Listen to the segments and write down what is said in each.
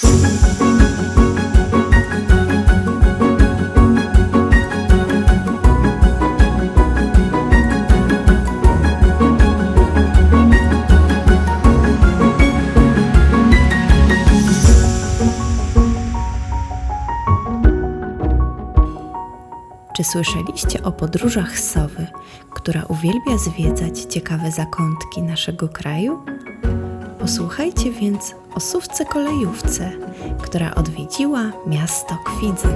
Czy słyszeliście o podróżach sowy, która uwielbia zwiedzać ciekawe zakątki naszego kraju? Posłuchajcie więc o sówce kolejówce, która odwiedziła miasto Kwidzyn.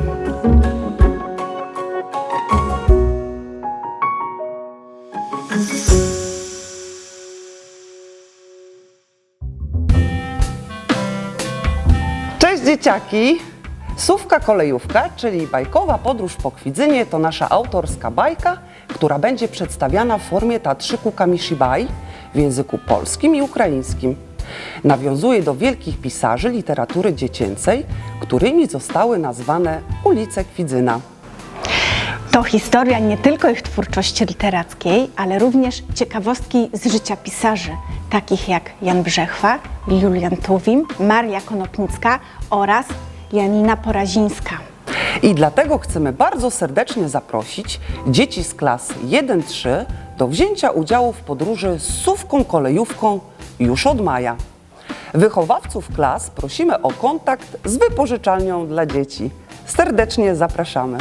Cześć dzieciaki! Sówka Kolejówka, czyli bajkowa podróż po Kwidzynie to nasza autorska bajka, która będzie przedstawiana w formie teatrzyku Kamishibai w języku polskim i ukraińskim. Nawiązuje do wielkich pisarzy literatury dziecięcej, którymi zostały nazwane ulice Kwidzyna. To historia nie tylko ich twórczości literackiej, ale również ciekawostki z życia pisarzy, takich jak Jan Brzechwa, Julian Tuwim, Maria Konopnicka oraz Janina Porazińska. I dlatego chcemy bardzo serdecznie zaprosić dzieci z klas 1-3 do wzięcia udziału w podróży z sówką kolejówką już od maja. Wychowawców klas prosimy o kontakt z wypożyczalnią dla dzieci. Serdecznie zapraszamy.